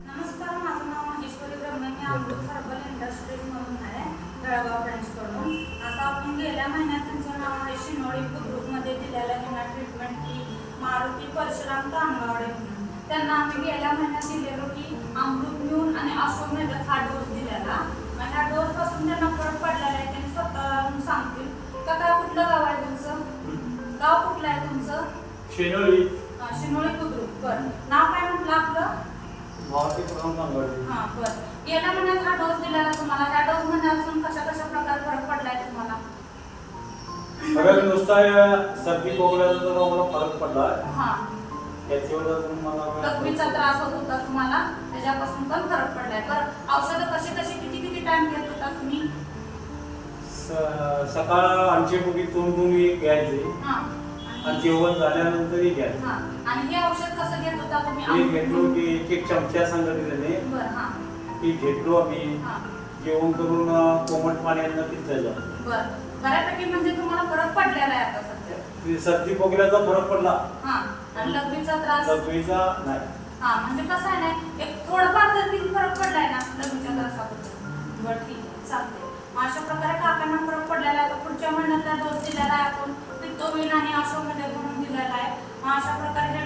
नमस्कार माझं नाव महेश्वरी ब्रह्मे मी अमृत हर्बल इंडस्ट्रीज म्हणून आहे जळगाव ब्रँचकडून आता आपण गेल्या महिन्यात त्यांचं नाव आहे शिनोळी ग्रुपमध्ये दिलेलं ह्यांना ट्रीटमेंट की मारुती परशुराम तांगावडे म्हणून. त्यांना आम्ही गेल्या महिन्यात दिलेलो की अमृत मिळून आणि अश्वमेधक हा डोस दिलेला. आणि ह्या डोस पासून त्यांना फरक पडलेला आहे त्यांनी स्वतः सांगतील. का काय कुठलं गाव आहे तुमचं? गाव कुठलं आहे तुमचं? शेनोळी. शिनोळी बुद्रुक बरं. हा बर. गेल्या महिन्यात हा डोस दिलेला तुम्हाला. ह्या डोस मध्ये अजून कशा कशा प्रकारे फरक पडलाय तुम्हाला? सगळ्यात नुसता या सर्दी खोकल्याचा जर मला फरक पडला. हा. त्याच्यावर अजून मला त्रास होत होता तुम्हाला त्याच्यापासून पण फरक पडलाय. बरं औषधं कशी कशी किती किती टाइम घेत होता तुम्ही? सकाळ आमची मुगी दोन दोन घ्यायचे. हा. आणि जेवण झाल्यानंतरही हा आणि हे औषध कसं घेत होता तुम्ही? हे घेतलो की एक एक चमच्या संघटनेने बर हा. ती घेतलो आम्ही. हा. जेवण करून अं, कोमट पाण्यानं बर. बऱ्यापैकी म्हणजे तुम्हाला फरक पडलेला आहे आता सध्या. सर्दी खोकल्याचा फरक पडला. हा आणि लघवीचा त्रास? लघवीचा नाही. हा म्हणजे कसं आहे ना एक थोडंफार तरी किती फरक पडलाय ना लग्नाच्या त्रासाबद्दल. बरं ठीक आहे. चालते अशा प्रकारे मग अशा प्रकारे